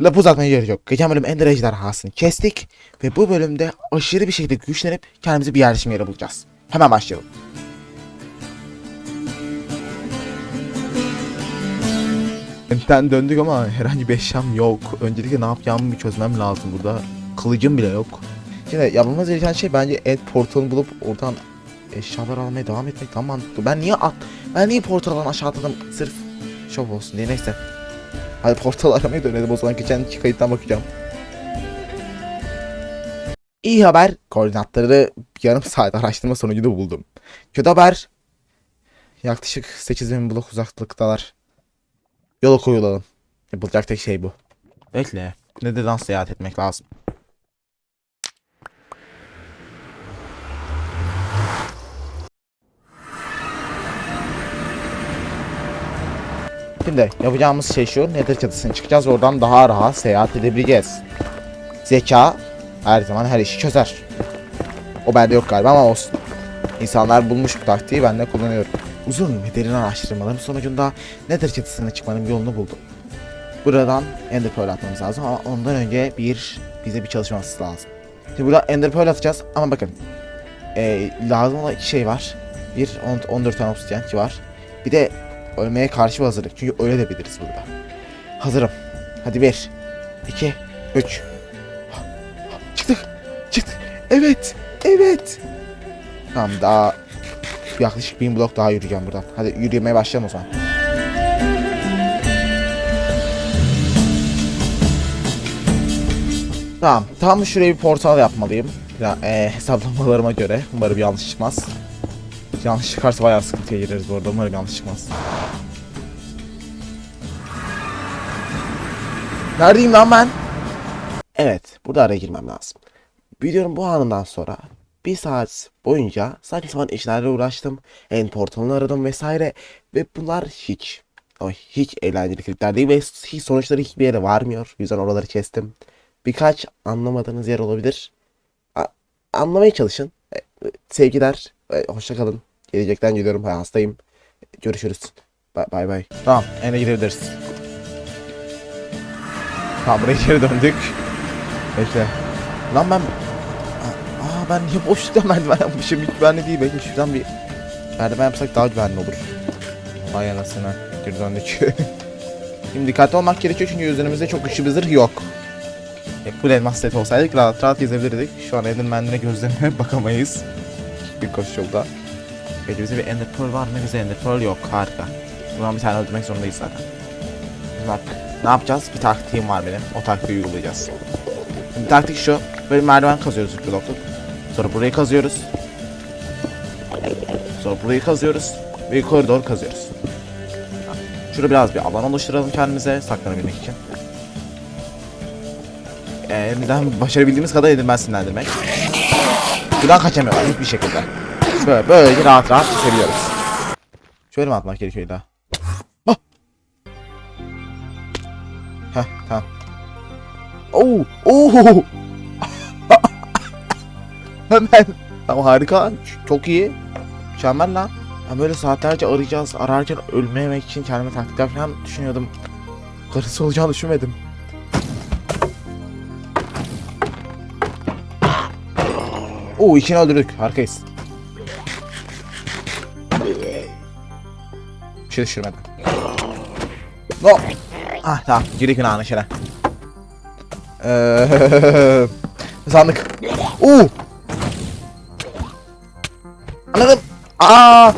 lafı uzatmaya gerek yok. Geçen bölüm Ender ejderhasını kestik ve bu bölümde aşırı bir şekilde güçlenip kendimize bir yerleşim yeri bulacağız. Hemen başlayalım. Enten döndük ama herhangi bir eşyam yok. Öncelikle ne yapacağımı bir çözmem lazım burada. Kılıcım bile yok. Şimdi yapmamız gereken şey bence end portalını bulup oradan eşyalar almaya devam etmek daha mantıklı. Ben niye at ben niye portaldan aşağı atladım sırf şov olsun diye neyse. Hadi portal aramaya dönelim o zaman geçen iki kayıttan bakacağım. İyi haber koordinatları yarım saat araştırma sonucunda buldum. Kötü haber yaklaşık 8000 blok uzaklıktalar. Yola koyulalım. Yapılacak tek şey bu. Bekle. Ne de dans seyahat etmek lazım. Şimdi yapacağımız şey şu. Nether çatısına çıkacağız. Oradan daha rahat seyahat edebileceğiz. Zeka her zaman her işi çözer. O bende yok galiba ama olsun. İnsanlar bulmuş bu taktiği ben de kullanıyorum. Uzun ve derin araştırmalarım sonucunda Nether çatısına çıkmanın yolunu buldum. Buradan Ender Pearl atmamız lazım ama ondan önce bir bize bir çalışması lazım. Şimdi burada Ender Pearl atacağız ama bakın eee, lazım olan iki şey var. Bir on- 14 tane obsidian ki var. Bir de ölmeye karşı hazırlık. Çünkü öyle de biliriz burada. Hazırım. Hadi bir, iki, üç. Çıktık. Çıktık. Evet. Evet. Tamam daha yaklaşık bin blok daha yürüyeceğim buradan. Hadi yürümeye başlayalım o zaman. Tamam. Tam şuraya bir portal yapmalıyım. Ya, e, hesaplamalarıma göre. Umarım yanlış çıkmaz. Yanlış çıkarsa bayağı sıkıntıya gireriz bu arada. Umarım yanlış çıkmaz. Neredeyim lan ben? Evet. Burada araya girmem lazım. Videonun bu anından sonra bir saat boyunca saçma sapan işlerle uğraştım. En portalını aradım vesaire. Ve bunlar hiç ama hiç eğlenceli klipler değil ve hiç sonuçları hiçbir yere varmıyor. Yüzden oraları kestim. Birkaç anlamadığınız yer olabilir. A- anlamaya çalışın. E, Sevgiler. E, Hoşça kalın. Gelecekten geliyorum. Ben hastayım. Görüşürüz. Bay bay. bay. Tamam. Ene gidebiliriz. Tamam buraya geri döndük. Bekle. Lan ben... Aa ben niye boşlukta merdiven yapmışım? Hiç güvenli değil. Belki şuradan bir merdiven yapsak daha güvenli olur. Vay anasını. Geri döndük. Şimdi dikkatli olmak gerekiyor çünkü üzerimizde çok güçlü bir zırh yok. E, full elmas set olsaydık rahat rahat gezebilirdik. Şu an Enderman'lere gözlerine bakamayız. Bir koşulda. Peki bize bir Ender Pearl var mı? Bize Ender Pearl yok. Harika. Buradan bir tane öldürmek zorundayız zaten. Bak ne yapacağız? Bir taktiğim var benim. O taktiği uygulayacağız. Şimdi taktik şu. Böyle merdiven kazıyoruz bir blokluk. Sonra burayı kazıyoruz. Sonra burayı kazıyoruz. Ve yukarı doğru kazıyoruz. Şurada biraz bir alan oluşturalım kendimize saklanabilmek için. Ee, elimizden başarabildiğimiz kadar edilmez sinirlendirmek. Buradan kaçamıyorlar hiçbir şekilde. Böyle, böylece rahat rahat seviyoruz. Şöyle mi atmak gerekiyor daha? Hah! Heh tamam. Oo! Oo! Hemen. Tamam harika. Çok iyi. Mükemmel lan. Ben böyle saatlerce arayacağız. Ararken ölmemek için kendime taktikler falan düşünüyordum. Karısı olacağını düşünmedim. Oo ikini öldürdük. Harikayız. Şey düşürmedim. No. Ah tamam. Geri günahını şere. Eee sandık. Oo. Anladım. Aa.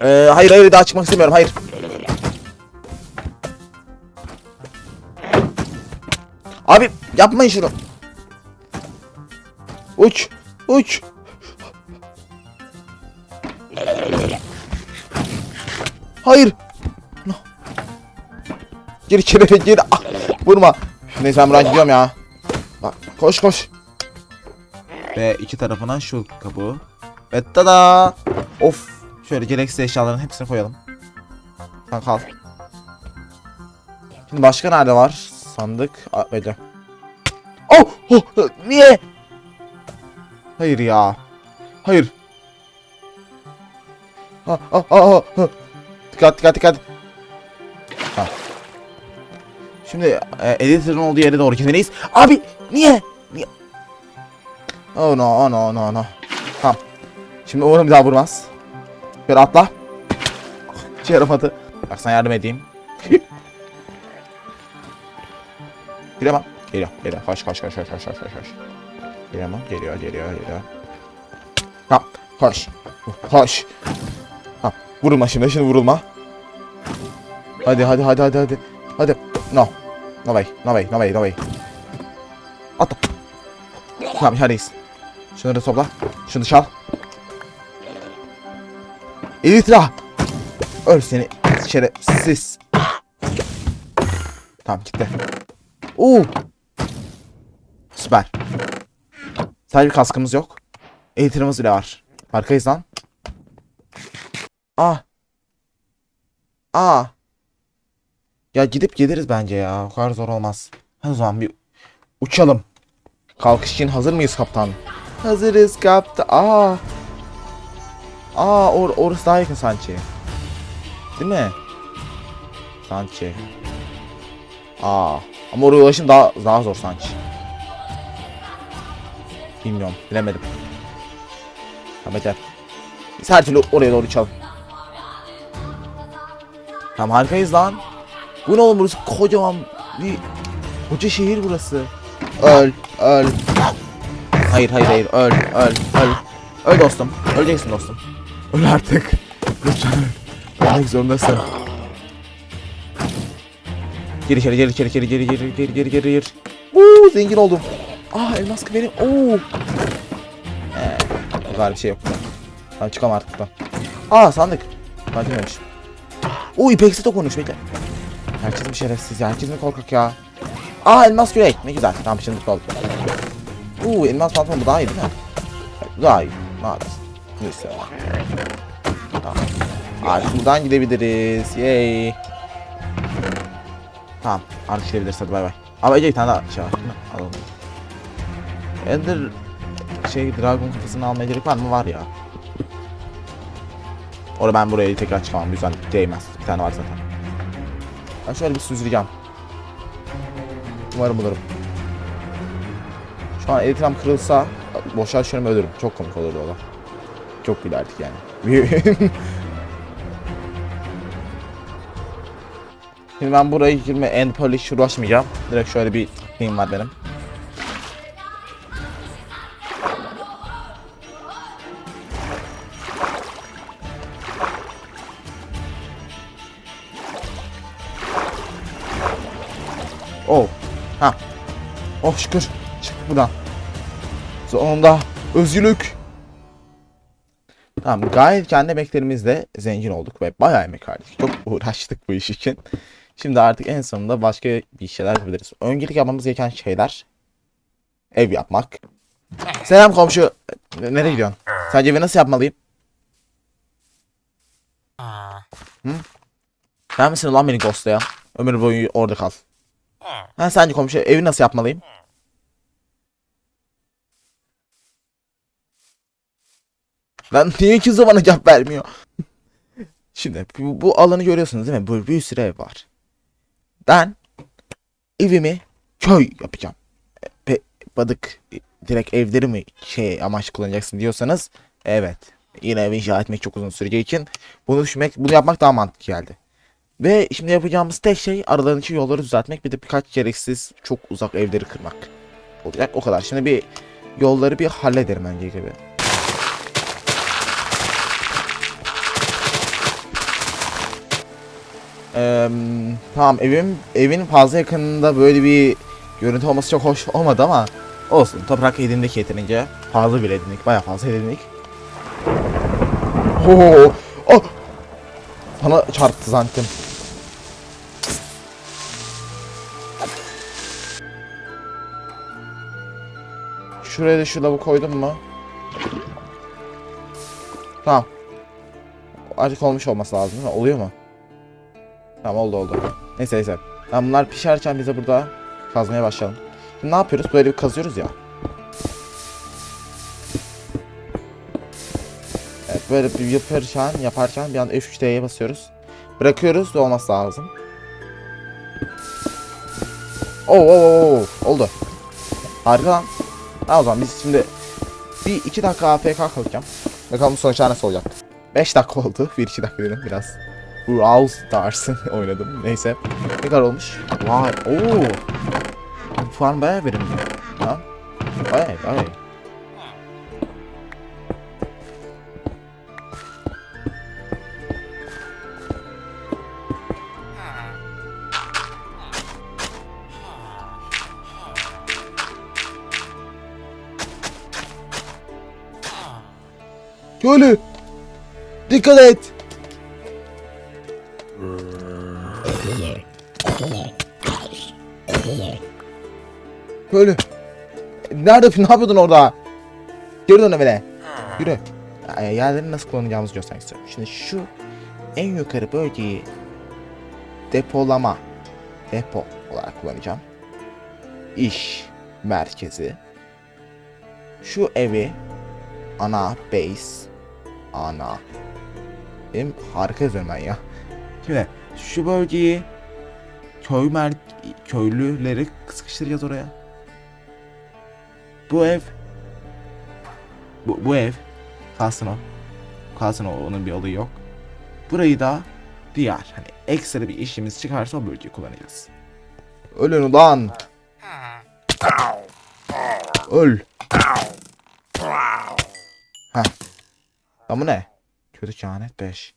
Ee, hayır hayır daha çıkmak istemiyorum. Hayır. Abi yapmayın şunu. Uç. Uç. Hayır. No. Gir içeri gir. Ah, vurma. Neyse ben buradan gidiyorum ya. Bak koş koş. Ve iki tarafına şu kabuğu. Ve tada. Of. Şöyle gereksiz eşyaların hepsini koyalım. Sen kal. Şimdi başka nerede var? Sandık. Aa, bekle. Oh, oh, niye? Hayır ya. Hayır. Ha, ha, ha, ha, ha. Dikkat dikkat dikkat. Ha. Şimdi e, editor'ın olduğu yere doğru gitmeliyiz. Abi niye? Niye? Oh no, oh no, no, no. Tamam. Şimdi umarım bir daha vurmaz. Şöyle atla. Hiç yaramadı. Bak sana yardım edeyim. Giremem. Geliyor, geliyor. Koş, koş, koş, koş, koş, koş, koş. Giremem. Geliyor, geliyor, geliyor. Tamam, koş. Koş. Vurulma şimdi, şimdi vurulma. Hadi, hadi, hadi, hadi, hadi. Hadi. No. No way, no way, no way, no way. Atla. Tamam, içerideyiz. Şunları topla. Şunu çal. Elitra. Öl seni şerefsiz. Tamam gitti. Oo. Süper. Sadece kaskımız yok. Elitrimiz bile var. Arkayız lan. Aa. Aa. Ya gidip geliriz bence ya. O kadar zor olmaz. Hadi o zaman bir uçalım. Kalkış için hazır mıyız kaptan? Hazırız kaptan. Aa. Aa or orası daha yakın sanki. Değil mi? Sanki. Aa. Ama oraya ulaşım daha daha zor sanki. Bilmiyorum. Bilemedim. Tamam gel. Biz her türlü oraya doğru uçalım. Tam harikayız lan. Bu ne oğlum burası kocaman bir koca şehir burası. Öl, öl. Hayır hayır hayır öl, öl, öl. Öl dostum, öleceksin dostum. Öl artık. Lütfen ölmek zorundasın. Geri içeri geri içeri geri geri geri geri geri geri geri. Uuu zengin oldum. Ah elmas benim. Oo. Ee, var bir şey yok. Tamam çıkam artık ben. Aa sandık. Hadi görüşürüz. Oo İpek Seto konuş bekle. Herkes bir şerefsiz ya. Herkes mi korkak ya? Aa elmas kürek. Ne güzel. Tamam şimdi olduk. Oo elmas pantolon bu daha iyi değil mi? Bu daha iyi. Maalesef. Neyse. Tamam. Artık buradan gidebiliriz. Yay. Tamam. Artık gidebiliriz hadi bay bay. Ama Ece bir tane daha şey var. mi? Alalım. Ender şey Dragon kafasını almaya gerek var mı? Var ya. Orada ben buraya tekrar çıkamam. Lütfen değmez. Bir tane var zaten. Ben şöyle bir süzüleceğim. Umarım bulurum. Şu an elitram kırılsa boşa düşerim ölürüm. Çok komik olurdu o da. Çok gülerdik yani. Şimdi ben buraya girme end polish uğraşmayacağım. Direkt şöyle bir şeyim var benim. Oh. Ha. Oh şükür. Çık buradan. Sonunda özgürlük. Tamam gayet kendi emeklerimizle zengin olduk ve bayağı emek harcadık. Çok uğraştık bu iş için. Şimdi artık en sonunda başka bir şeyler yapabiliriz. Öncelik yapmamız gereken şeyler ev yapmak. Selam komşu. Nereye gidiyorsun? Sence evi nasıl yapmalıyım? Hı? Ben misin ulan beni ghostlayan? Ömür boyu orada kal. Ha sence komşu evi nasıl yapmalıyım? Lan niye kimse bana cevap vermiyor? Şimdi bu, bu alanı görüyorsunuz değil mi? Böyle bir sürü ev var. Ben evimi köy yapacağım. Pe badık direkt evleri mi şey amaç kullanacaksın diyorsanız evet. Yine evi inşa etmek çok uzun süreceği için bunu düşünmek, bunu yapmak daha mantıklı geldi. Ve şimdi yapacağımız tek şey aralarındaki yolları düzeltmek bir de birkaç gereksiz çok uzak evleri kırmak olacak. O kadar. Şimdi bir yolları bir hallederim öncelikle bir. Eee, tamam evim evin fazla yakınında böyle bir görüntü olması çok hoş olmadı ama olsun. Toprak edindik yeterince. Fazla bile edindik. Bayağı fazla edindik. Oo! Oh! Sana çarptı zannettim. Şuraya da şu lavı koydum mu? Tamam. Artık olmuş olması lazım? Oluyor mu? Tamam oldu oldu. Neyse neyse. Tamam bunlar pişerken bize burada kazmaya başlayalım. Şimdi ne yapıyoruz? Böyle bir kazıyoruz ya. Evet böyle bir yaparken yaparken bir anda F3D'ye basıyoruz. Bırakıyoruz da olması lazım. Oo, oo, oo. oldu. Harika lan. Ha o zaman biz şimdi bir iki dakika AFK kalacağım. Bakalım sonuçlar nasıl olacak. 5 dakika oldu. 1-2 dakika dedim biraz. Brawl Stars oynadım. Neyse. Ne kadar olmuş? Vay. Oo. Farm bayağı verimli. Ha? Bayağı bayağı. Köylü! Dikkat et! Köylü! Nerede? Ne yapıyordun orada? Geri dön evine. Yürü. Yerleri nasıl kullanacağımızı göstermek istiyorum. Şimdi şu en yukarı bölgeyi depolama depo olarak kullanacağım. İş merkezi. Şu evi ana base ana. Benim harika yazıyorum ben ya. Şimdi şu bölgeyi köy mer köylüleri sıkıştıracağız oraya. Bu ev bu, bu ev kalsın o. Kalsın o onun bir olayı yok. Burayı da diğer hani ekstra bir işimiz çıkarsa o bölgeyi kullanacağız. Ölün ulan öl. Heh. Ama ne? Kötü kehanet 5.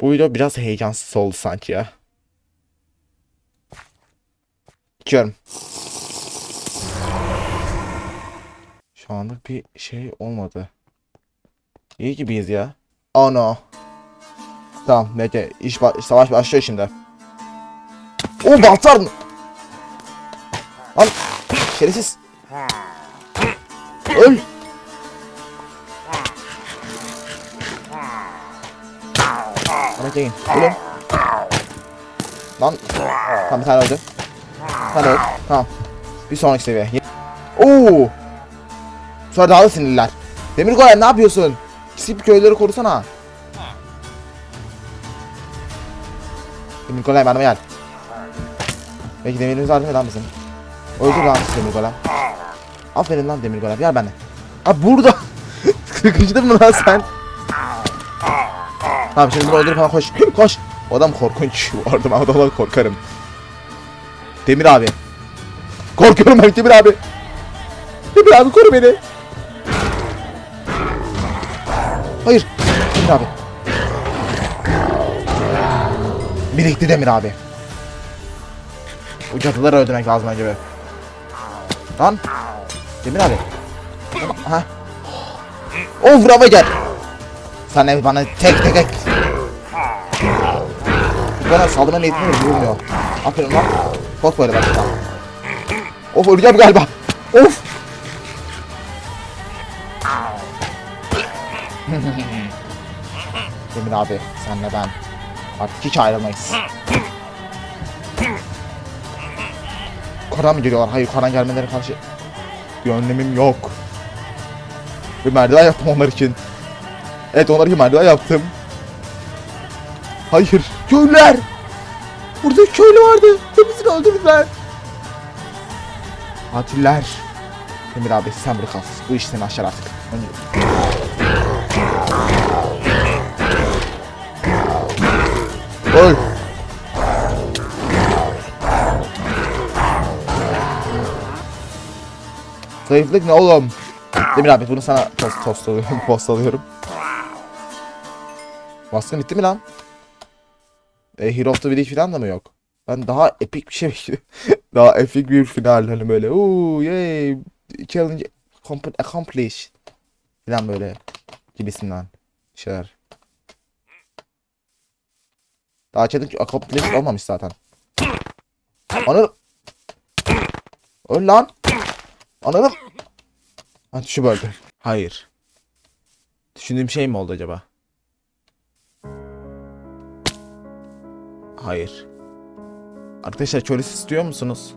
Bu video biraz heyecansız oldu sanki ya. İçiyorum. Şu anlık bir şey olmadı. İyi gibiyiz ya. Oh no. Tamam neyse iş ba- savaş başlıyor şimdi. O baltar mı? Lan şerefsiz. Öl. Çekin. Ölüm. Lan. Tamam bir tane öldü. Bir tane öldü. Tamam. Bir sonraki seviye. Ye- Oo. Sonra daha da sinirliler. Demir Golem ne yapıyorsun? Sip köyleri korusana. Demir Golem yanıma gel. Belki demirimiz var değil mi lan bizim? Öldür lan Demir Golem. Aferin lan Demir Golem. Gel benimle. Ha burada. Sıkıştın mı lan sen? Tamam şimdi bunu öldürüp hemen koş. Koş. O adam korkunç. Arada ben adamdan korkarım. Demir abi. Korkuyorum ben Demir abi. Demir abi koru beni. Hayır. Demir abi. Birikti Demir abi. Bu cadıları öldürmek lazım önce be. Lan. Demir abi. Ha. Of bravo gel. Sen bana tek tek tek. Bana saldırma niyetine de vurmuyor. Aferin lan. Bak böyle bak. Of öleceğim galiba. Of. Demir abi senle ben artık hiç ayrılmayız. Yukarıdan mı geliyorlar? Hayır yukarıdan gelmeleri karşı bir önlemim yok. Bir merdiven yaptım onlar için. Evet onlar için merdiven yaptım. Hayır. Köylüler. Burada köylü vardı. Hepsini öldürdüler. Katiller. Demir abi sen burada kal. Bu iş seni aşar artık. Önce... Öl. Zayıflık ne oğlum? Demir abi bunu sana tost tost alıyorum, post alıyorum. Baskın bitti mi lan? E, Hero of the Village falan da mı yok? Ben daha epik bir şey daha epik bir final hani böyle. Uuu yay. Challenge complete accomplished. Falan böyle gibisinden şeyler. Daha challenge accomplished olmamış zaten. Ananı. Öl lan. Ananı. Ha şu böldü. Hayır. Düşündüğüm şey mi oldu acaba? Hayır. Arkadaşlar çölüs istiyor musunuz?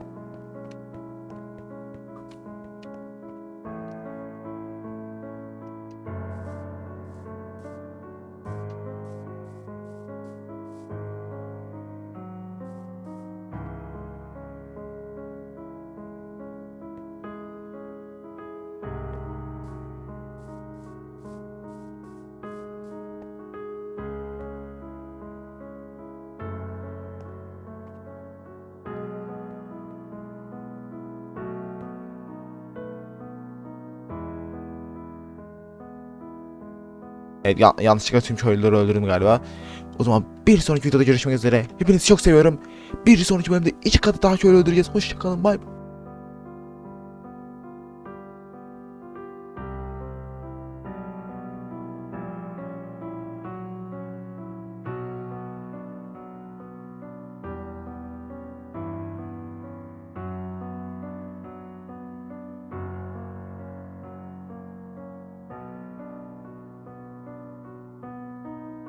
Evet ya- yanlışlıkla tüm köylüleri öldürdüm galiba. O zaman bir sonraki videoda görüşmek üzere. Hepinizi çok seviyorum. Bir sonraki bölümde iki katı daha köylü öldüreceğiz. Hoşçakalın. Bay.